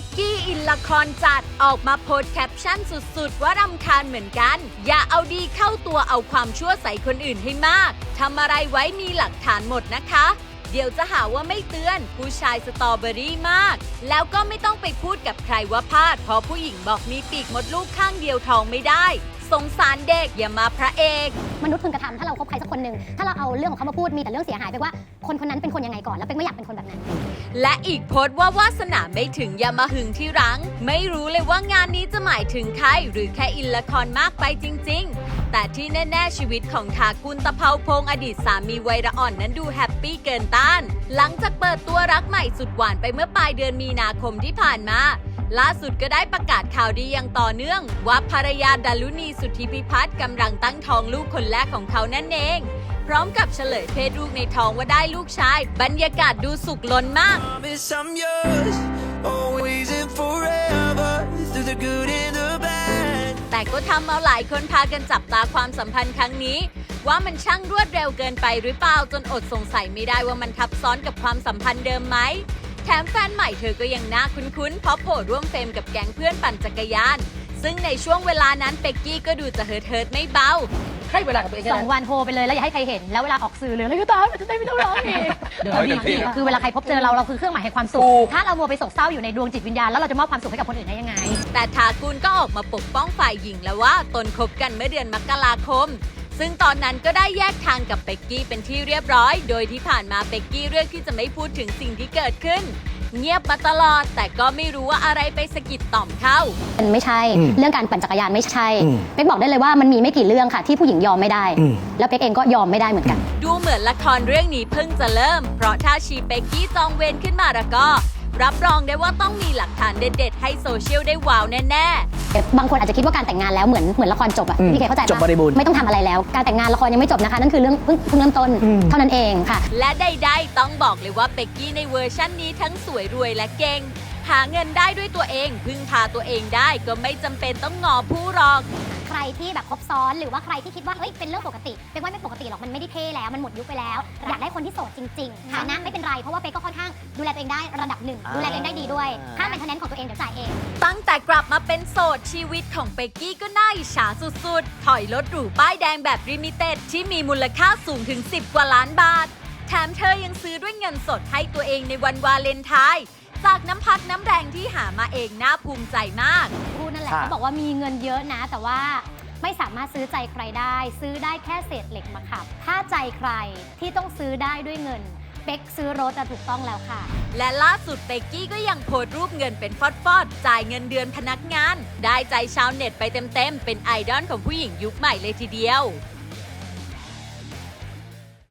กกี้อินละครจัดออกมาโพสแคปชั่นสุดๆ ว่ารำคาญเหมือนกัน อย่าเอาดีเข้าตัวเอาความชั่วใส่คนอื่นให้มากทำอะไรไว้มีหลักฐานหมดนะคะ เดี๋ยวจะหาว่าไม่เตือน ผู้ชายสตรอเบอรี่มาก แล้วก็ไม่ต้องไปพูดกับใครว่าพลาดเพราะผู้หญิงบอกมีปีกมดลูกข้างเดียวทองไม่ได้ สงสารเด็กอย่ามาพระเอก มนุษย์พึงกระทำถ้าเราคบใครสักคนหนึ่งถ้าเราเอาเรื่องของเขามาพูดมีแต่เรื่องเสียหายไปว่าคนคนนั้นเป็นคนยังไงก่อนแล้วเป็นไม่อยากเป็นคนแบบนั้น และอีกโพสต์ว่าวาสนาไม่ถึงอย่ามาหึงที่รัง ไม่รู้เลยว่างานนี้จะหมายถึงใครหรือแค่อินละครมากไปจริง ๆ แต่ที่แน่ๆชีวิตของทากุลตะเภาพงศ์อดีตสามีวัยระอ่อนนั้นดูแฮปปี้เกินต้าน หลังจากเปิดตัวรักใหม่สุดหวานไปเมื่อปลายเดือนมีนาคมที่ผ่านมา ล่าสุดก็ได้ประกาศข่าวดีอย่างต่อเนื่อง ว่าภรรยาดารุณีสุทธิพิพัฒน์กำลังตั้งท้องลูกคนแรกของเขานั่นเอง พร้อมกับเฉลยเพศลูกในท้องว่าได้ลูกชาย บรรยากาศดูสุขล้นมาก แต่ก็ทำเอาหลายคนพากันจับตาความสัมพันธ์ครั้งนี้ว่ามันช่างรวดเร็วเกินไปหรือเปล่าจนอดสงสัยไม่ได้ว่ามันทับซ้อนกับความสัมพันธ์เดิมไหม ถมแฟนใหม่เธอก็ยังน่าคุ้นๆเพราะโผล่ร่วมเฟรมกับแก๊งเพื่อนปั่นจักรยาน ซึ่งในช่วงเวลานั้นเป็กกี้ก็ดูจะเฮิร์ทเฮิร์ทไม่เบา ให้เวลากับตัวเองสแค่องนั้นวันโทรไปเลยแล้วอย่าให้ใครเห็นแล้วเวลาออกสื่อหรืออะไรก็ตามมันจะได้ไม่ต้องร้องอีกเดี๋ยวเราให้ดีเต็มที่นะคือเวลาใครพบเจอเราเราคือเครื่องหมายแห่งความสุขถูกถ้าเรามัวไปโศกเศร้าอยู่ในดวงจิตวิญญาณแล้วเราจะมอบความสุขให้กับคนอื่นได้ยังไง แต่ทากุลก็ออกมาปกป้องฝ่ายหญิงแล้วว่าตนคบกันเมื่อเดือนมกราคม ซึ่งตอนนั้นก็ได้แยกทางกับเป็กกี้เป็นที่เรียบร้อย โดยที่ผ่านมาเป็กกี้เลือกที่จะไม่พูดถึงสิ่งที่เกิดขึ้น เงียบมาตลอด แต่ก็ไม่รู้ว่าอะไรไปสะกิดต่อมเข้า มันไม่ใช่ อืมเรื่องการปั่นจักรยานไม่ใช่ อืม เป๊กบอกได้เลยว่ามันมีไม่กี่เรื่องค่ะ ที่ผู้หญิงยอมไม่ได้ อืม แล้วเป๊กเองก็ยอมไม่ได้เหมือนกัน ดูเหมือนละครเรื่องนี้เพิ่งจะเริ่ม เพราะถ้าชีเป็กกี้จองเวรขึ้นมาแล้วก็ รับรองได้ว่าต้องมีหลักฐานเด็ดๆ ให้โซเชียลได้ว้าวแน่ๆ บางคนอาจจะคิดว่าการแต่งงานแล้วเหมือนเหมือนละครจบอะอืมพี่เคเข้าใจปะจบบริบูรณ์ ไม่ต้องทำอะไรแล้ว การแต่งงานละครยังไม่จบนะคะ นั่นคือเรื่องเพิ่งเพิ่งเริ่มต้นอืมเท่านั้นเองค่ะ และใดๆต้องบอกเลยว่าเป็กกี้ในเวอร์ชั่นนี้ทั้งสวยรวยและเก่ง หาเงินได้ด้วยตัวเอง พึ่งพาตัวเองได้ก็ไม่จำเป็นต้องงอผู้หรอก ใครที่แบบคบซ้อนหรือว่าใครที่คิดว่าเฮ้ยเป็นเรื่องปกติเป็นว่าไม่ปกติหรอกมันไม่ได้เท่แล้วมันหมดยุคไปแล้ว อยากได้คนที่โสดจริงๆฐานะไม่เป็นไรเพราะว่าเป๊กก็ค่อนข้างดูแลตัวเองได้ระดับหนึ่งดูแลตัวเองได้ดีด้วยค่าเป็นคะแนนของตัวเองเดี๋ยวจ่ายเอง ตั้งแต่กลับมาเป็นโสดชีวิตของเป็กกี้ก็น่าอิจฉาสุดๆ ถอยรถหรูป้ายแดงแบบริมิเต็ดที่มีมูลค่าสูงถึง 10 กว่าล้านบาท แถมเธอยังซื้อด้วยเงินสดให้ตัวเองในวันวาเลนไทน์ จากน้ำพักน้ำแรงที่หามาเองน่าภูมิใจมาก พูดนั่นแหละค่ะ เขาบอกว่ามีเงินเยอะนะ แต่ว่าไม่สามารถซื้อใจใครได้ ซื้อได้แค่เศษเหล็กมาขับ ถ้าใจใครที่ต้องซื้อได้ด้วยเงินเป๊กซื้อรถอะถูกต้องแล้วค่ะ และล่าสุดเบกกี้ก็ยังโพสต์รูปเงินเป็นฟอดๆ จ่ายเงินเดือนพนักงาน ได้ใจชาวเน็ตไปเต็มๆ เป็นไอดอลของผู้หญิงยุคใหม่เลยทีเดียว